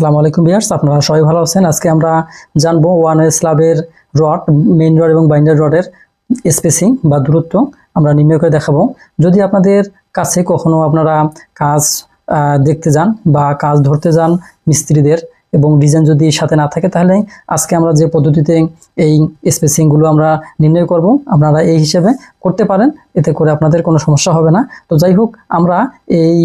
আসসালামু আলাইকুম বিয়ার্স আপনারা সবাই ভালো আছেন? আজকে আমরা জানব ওয়ান ওয়ে স্ল্যাবের রড মেইন রড এবং বাইন্ডার রডের স্পেসিং বা দূরত্ব আমরা নির্ণয় করে দেখাবো। যদি আপনাদের কাছে কখনো আপনারা কাজ দেখতে যান বা কাজ ধরতে যান মিস্ত্রিদের এবং ডিজাইন যদি সাথে না থাকে তাহলে আজকে আমরা যে পদ্ধতিতে এই স্পেসিংগুলো আমরা নির্ণয় করব, আপনারা এই হিসেবে করতে পারেন, এতে করে আপনাদের কোনো সমস্যা হবে না। তো যাই হোক, আমরা এই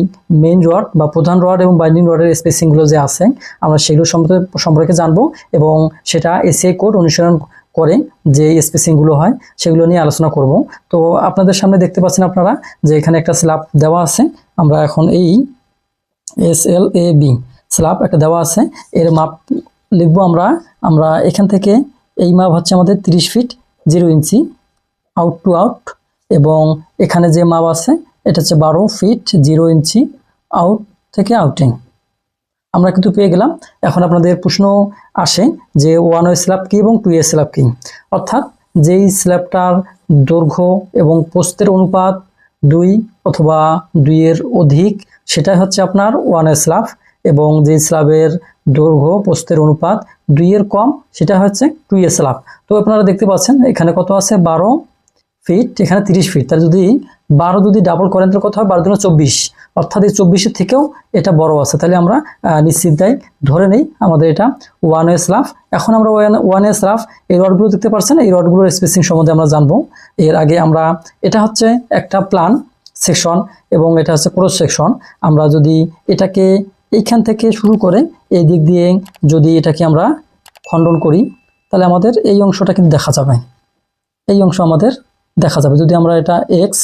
মেইন রড বা প্রধান রড এবং বাইন্ডিং রডের স্পেসিংগুলো যে আছে, আমরা সেগুলো সম্পর্কে সম্পর্কে জানব এবং সেটা এসিআই কোড অনুসরণ করে যে স্পেসিংগুলো হয়, সেগুলো নিয়ে আলোচনা করব। তো আপনাদের সামনে দেখতে পাচ্ছেন আপনারা যে এখানে একটা স্ল্যাব দেওয়া আছে, আমরা এখন এই S L A B slab একটা দেওয়া আছে। এর মাপ লিখব আমরা। আমরা এখান থেকে এই মাপ হচ্ছে আমাদের 30 feet, zero inch out to out এবং এখানে যে মাপ আছে, এটা হচ্ছে বারো ফিট, জিরো ইঞ্চি আউট থেকে আউটিং আমরা কিন্তু পেয়ে গেলাম। এখন আপনাদের প্রশ্ন আসে যে ওয়ান ওয়ে স্ল্যাব কী এবং টু এ স্ল্যাব কী? অর্থাৎ যেই স্ল্যাবটার দৈর্ঘ্য এবং পোস্তের অনুপাত দুই অথবা দুইয়ের অধিক, সেটাই হচ্ছে আপনার ওয়ান ওয়ে স্ল্যাব এবং যে স্ল্যাবের দৈর্ঘ্য পোস্তের অনুপাত দুইয়ের কম, সেটা হচ্ছে টু এ স্ল্যাব তো আপনারা দেখতে পাচ্ছেন, এখানে কত আছে? বারো ফিট এখানে তিরিশ ফিট তাহলে যদি বারো যদি ডাবল করেন, তাহলে কত হয় বারো দিনে চব্বিশ। অর্থাৎ এই চব্বিশের থেকেও এটা বড় আছে। তাহলে আমরা নিশ্চিন্তায় ধরে নেই আমাদের এটা ওয়ান ওয়ে স্লাফ এখন আমরা ওয়ান ওয়ান ওয়ে স্লাফ এই রডগুলো দেখতে পাচ্ছেন? এই রডগুলোর স্পেসিং সম্বন্ধে আমরা জানব। এর আগে আমরা, এটা হচ্ছে একটা প্লান সেকশন এবং এটা হচ্ছে ক্রস সেকশন আমরা যদি এটাকে এইখান থেকে শুরু করে এই দিক দিয়ে যদি এটাকে আমরা খণ্ডন করি, তাহলে আমাদের এই অংশটা কিন্তু দেখা যাবে। এই অংশ আমাদের দেখা যাবে। যদি আমরা এটা এক্স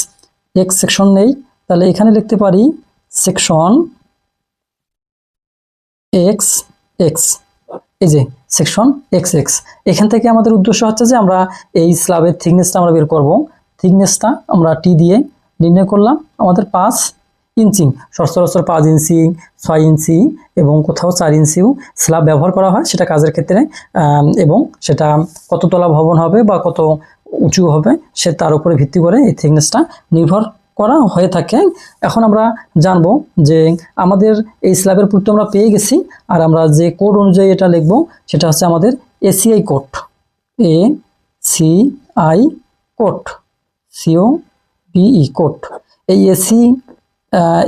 এক্স সেকশন নেই, তাহলে এখানে লিখতে পারি সেকশন এক্স এক্স এই যে সেকশন এক্স এক্স এখান থেকে আমাদের উদ্দেশ্য হচ্ছে যে আমরা এই স্ল্যাবের থিকনেসটা আমরা বের করব। থিকনেসটা আমরা টি দিয়ে নির্ণয় করলাম। আমাদের পাঁচ ইঞ্চি, সচরাচর পাঁচ ইঞ্চি, ছয় ইঞ্চি এবং কোথাও চার ইঞ্চিও স্ল্যাব ব্যবহার করা হয় সেটা কাজের ক্ষেত্রে এবং সেটা কত তলা ভবন হবে বা কত উঁচু হবে সে তার উপরে ভিত্তি করে এই থিকনেসটা নির্ভর করা হয়ে থাকে। এখন আমরা জানব যে আমাদের এই স্ল্যাবের পুরো আমরা পেয়ে গেছি আর আমরা যে কোড অনুযায়ী এটা লিখব সেটা হচ্ছে আমাদের ACI code. A C I code C O B E code. এই এসি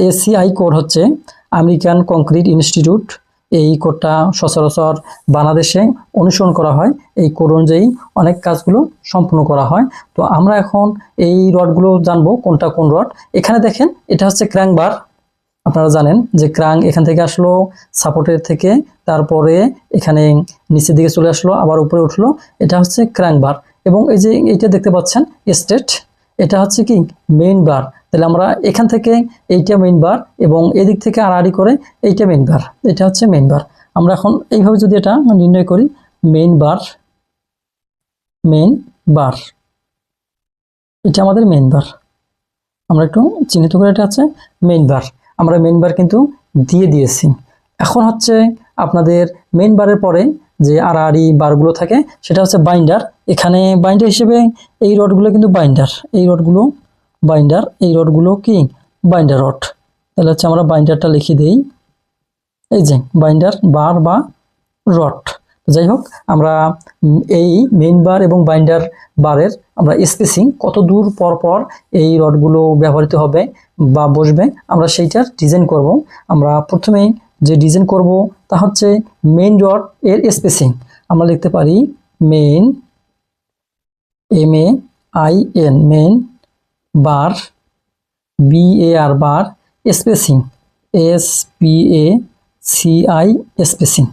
এসিআই কোড হচ্ছে আমেরিকান কংক্রিট ইনস্টিটিউট। এই কোডটা সচরাচর বাংলাদেশে অনুসরণ করা হয়। এই কোড অনুযায়ী অনেক কাজগুলো সম্পূর্ণ করা হয়। তো আমরা এখন এই রডগুলো জানব, কোনটা কোন রড। এখানে দেখেন, এটা হচ্ছে ক্র্যাং বার। আপনারা জানেন যে ক্রাং এখান থেকে আসলো, সাপোর্টের থেকে, তারপরে এখানে নিচের দিকে চলে আসলো, আবার উপরে উঠল। এটা হচ্ছে ক্র্যাং বার। এবং এই যে এইটা দেখতে পাচ্ছেন, স্টেট, এটা হচ্ছে কি, মেইন বার। তাহলে আমরা এখান থেকে এইটা মেইন বার এবং এদিক থেকে আড়াআড়ি করে এইটা মেইন বার এটা হচ্ছে মেইন বার আমরা এখন এইভাবে যদি এটা নির্ণয় করি মেইন বার মেইন বার এটা আমাদের মেইন বার আমরা একটু চিহ্নিত করে এটা হচ্ছে মেইন বার আমরা মেইন বার কিন্তু দিয়ে দিয়েছি। এখন হচ্ছে আপনাদের মেইন বারের পরে যে আড়াআড়ি বারগুলো থাকে, সেটা হচ্ছে বাইন্ডার এখানে বাইন্ডার হিসেবে এই রডগুলো কিন্তু বাইন্ডার এই রডগুলো বাইন্ডার এই রডগুলো কি? বাইন্ডার রড তাহলে হচ্ছে আমরা বাইন্ডারটা লিখে দিই। এই যে বাইন্ডার বার বা রড যাই হোক, আমরা এই মেইন বার এবং বাইন্ডার বারের আমরা স্পেসিং কত দূর পর পর এই রডগুলো ব্যবহৃত হবে বা বসবে, আমরা সেইটার ডিজাইন করব। আমরা প্রথমেই যে ডিজাইন করব, তা হচ্ছে মেইন রড এর স্পেসিং আমরা লিখতে পারি main M A I N main bar B A R bar spacing S P A C I spacing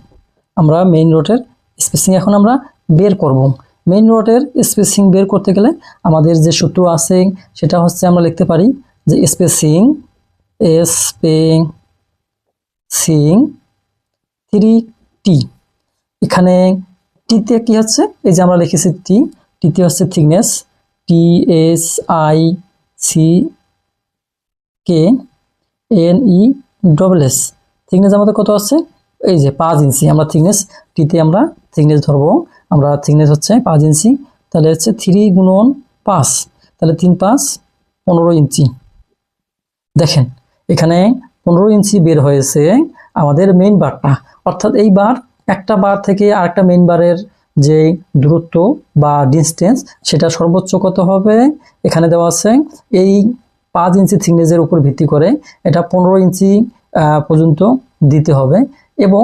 আমরা মেইন রোডের স্পেসিং এখন আমরা বের করব। মেইন রোডের স্পেসিং বের করতে গেলে আমাদের যে সূত্র আছে, সেটা হচ্ছে আমরা লিখতে পারি যে স্পেসিং স্পেসিং থ্রি টি এখানে টিতে কি হচ্ছে? এই যে আমরা লিখেছি টি টিতে হচ্ছে thickness T S I C K N E double S thickness আমাদের কত আছে? এই যে পাঁচ ইঞ্চি আমরা থিকনেস টিতে আমরা থিকনেস ধরবো। আমরা থিকনেস হচ্ছে পাঁচ ইঞ্চি তাহলে হচ্ছে থ্রি গুণন পাঁচ, তাহলে তিন পাঁচ, পনেরো ইঞ্চি দেখেন, এখানে পনেরো ইঞ্চি বের হয়েছে আমাদের মেইন বারটা অর্থাৎ এই বার একটা বার থেকে আরেকটা মেইন বারের যে দূরত্ব বা ডিস্টেন্স সেটা সর্বোচ্চ কত হবে? এখানে দেওয়া আছে এই পাঁচ ইঞ্চি থিকনেসের উপর ভিত্তি করে এটা পনেরো ইঞ্চি পর্যন্ত দিতে হবে। এবং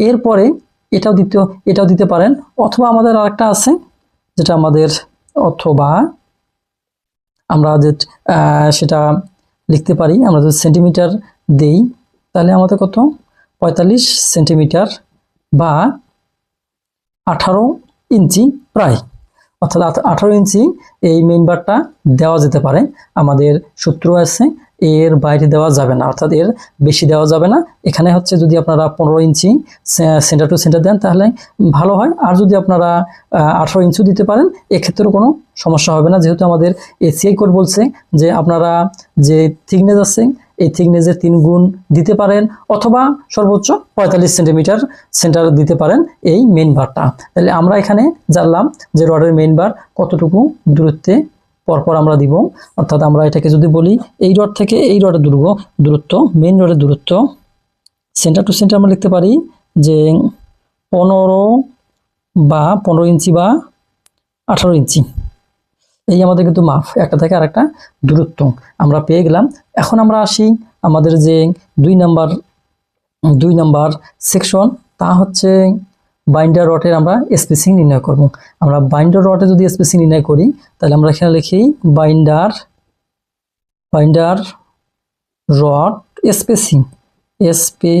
এরপরে এটাও দিতে এটাও দিতে পারেন। অথবা আমাদের আরেকটা আছে, যেটা আমাদের অথবা আমরা যে সেটা লিখতে পারি, আমরা যদি সেন্টিমিটার দেই, তাহলে আমাদের কত? পঁয়তাল্লিশ সেন্টিমিটার বা আঠারো ইঞ্চি প্রায়। অর্থাৎ আঠারো ইঞ্চি এই মেইন বারটা দেওয়া যেতে পারে। আমাদের সূত্র আছে, এর বাইরে দেওয়া যাবে না। অর্থাৎ এর বেশি দেওয়া যাবে না। এখানে হচ্ছে যদি আপনারা পনেরো ইঞ্চি সেন্টার টু সেন্টার দেন, তাহলে ভালো হয়। আর যদি আপনারা আঠারো ইঞ্চিও দিতে পারেন, এক্ষেত্রেও কোনো সমস্যা হবে না। যেহেতু আমাদের এসিআই কোড বলছে যে আপনারা যে থিকনেস আছে এই থিকনেসের তিন গুণ দিতে পারেন অথবা সর্বোচ্চ পঁয়তাল্লিশ সেন্টিমিটার সেন্টার দিতে পারেন এই মেন বারটা তাহলে আমরা এখানে জানলাম যে রডের মেন বার কতটুকু দূরত্বে পরপর আমরা দিব। অর্থাৎ আমরা এটাকে যদি বলি, এই রড থেকে এই রডের দূরত্ব দূরত্ব মেইন রডের দূরত্ব সেন্টার টু সেন্টার আমরা লিখতে পারি যে পনেরো বা পনেরো ইঞ্চি বা আঠারো ইঞ্চি। এই আমাদের কিন্তু মাপ একটা থেকে আরেকটা দূরত্ব আমরা পেয়ে গেলাম। এখন আমরা আসি আমাদের যে দুই নাম্বার দুই নাম্বার সেকশন তা হচ্ছে বাইন্ডার রটের আমরা স্পেসিং নির্ণয় করব। আমরা বাইন্ডার রটে যদি স্পেসিং নির্ণয় করি, তাহলে আমরা এখানে লিখি binder binder rod spacing SP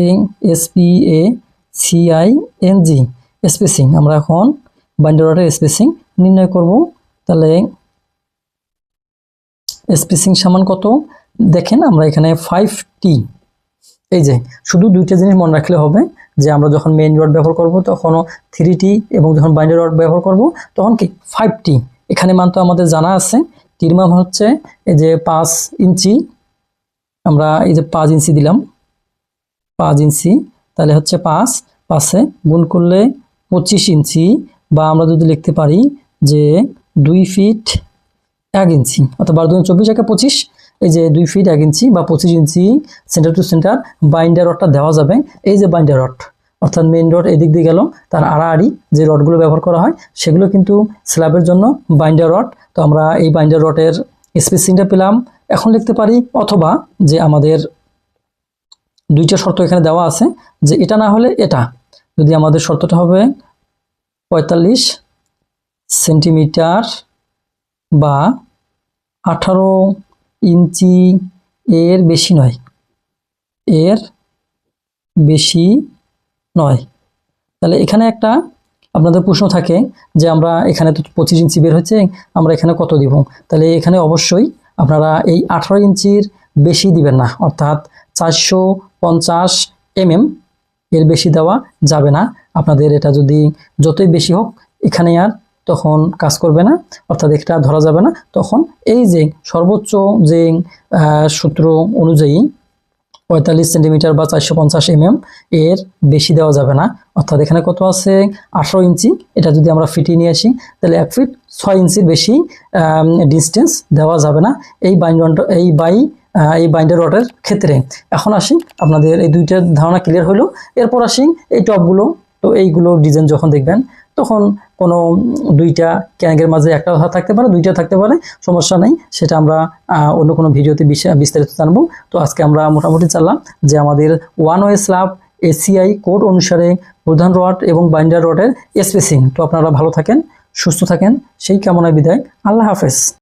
SP A CI N G spacing আমরা এখন বাইন্ডার রটের স্পেসিং নির্ণয় করব। তাহলে স্পেসিং সমান কত? দেখেন আমরা এখানে ফাইভ টি এই যে, শুধু দুইটা জিনিস মনে রাখলে হবে যে আমরা যখন মেইন রড ব্যবহার করব, তখনও থ্রি টি এবং যখন বাইন্ডার রড ব্যবহার করব, তখন কি ফাইভ টি এখানে মান তো আমাদের জানা আছে। টির মান হচ্ছে এই যে পাঁচ ইঞ্চি। আমরা এই যে পাঁচ ইঞ্চি দিলাম। পাঁচ ইঞ্চি, তাহলে হচ্ছে পাঁচ। পাঁচে গুণ করলে পঁচিশ ইঞ্চি। বা আমরা যদি লিখতে পারি যে দুই ফিট এক ইঞ্চি অর্থাৎ বারো দুই চব্বিশ একে পঁচিশ, এই যে দুই ফিট এক ইঞ্চি বা পঁচিশ inch centre to centre binder রডটা দেওয়া যাবে। এই যে বাইন্ডার রড অর্থাৎ মেইন রড এদিক দিয়ে গেল, তার আড়াআড়ি যে রডগুলো ব্যবহার করা হয়, সেগুলো কিন্তু স্ল্যাবের জন্য বাইন্ডার রড তো আমরা এই বাইন্ডার রডের স্পেসিংটা পেলাম। এখন লিখতে পারি অথবা যে আমাদের দুইটা শর্ত এখানে দেওয়া আছে, যে এটা না হলে এটা। যদি আমাদের শর্তটা হবে পঁয়তাল্লিশ সেন্টিমিটার বা আঠারো ইঞ্চি এর বেশি নয়। এর বেশি নয়। তাহলে এখানে একটা আপনাদের প্রশ্ন থাকে যে আমরা এখানে তো পঁচিশ ইঞ্চি বের হচ্ছে, আমরা এখানে কত দিব? তাহলে এখানে অবশ্যই আপনারা এই আঠারো ইঞ্চির বেশি দিবেন না, অর্থাৎ চারশো পঞ্চাশ এমএম এর বেশি দেওয়া যাবে না। আপনাদের এটা যদি যতই বেশি হোক, এখানে আর তখন কাজ করবে না, অর্থাৎ এটা ধরা যাবে না। তখন এই যে সর্বোচ্চ যে সূত্র অনুযায়ী পঁয়তাল্লিশ সেন্টিমিটার বা চারশো পঞ্চাশ এমএম এর বেশি দেওয়া যাবে না, অর্থাৎ এখানে কত আছে? আঠারো ইঞ্চি। এটা যদি আমরা ফিটিয়ে নিয়ে আসি, তাহলে এক ফিট ছয় ইঞ্চির বেশি ডিস্টেন্স দেওয়া যাবে না এই বাইন্ড এই বাই এই বাইন্ডার রডের ক্ষেত্রে। এখন আসি, আপনাদের এই দুইটা ধারণা ক্লিয়ার হলো। এরপর আসি এই টপগুলো তো এইগুলো ডিজাইন যখন দেখবেন তখন কোনো দুইটা ক্যাঙ্গের মাঝে একটা থাকতে পারে, দুইটা থাকতে পারে, সমস্যা নেই। সেটা আমরা অন্য কোনো ভিডিওতে বিস্তারিত জানব। তো আজকে আমরা মোটামুটি চাললাম যে আমাদের one way slab ACI code অনুসারে প্রধান রড এবং বাইন্ডার রডের স্পেসিং। তো আপনারা ভালো থাকেন, সুস্থ থাকেন। সেই কামনায় বিদায়। আল্লাহ হাফেজ।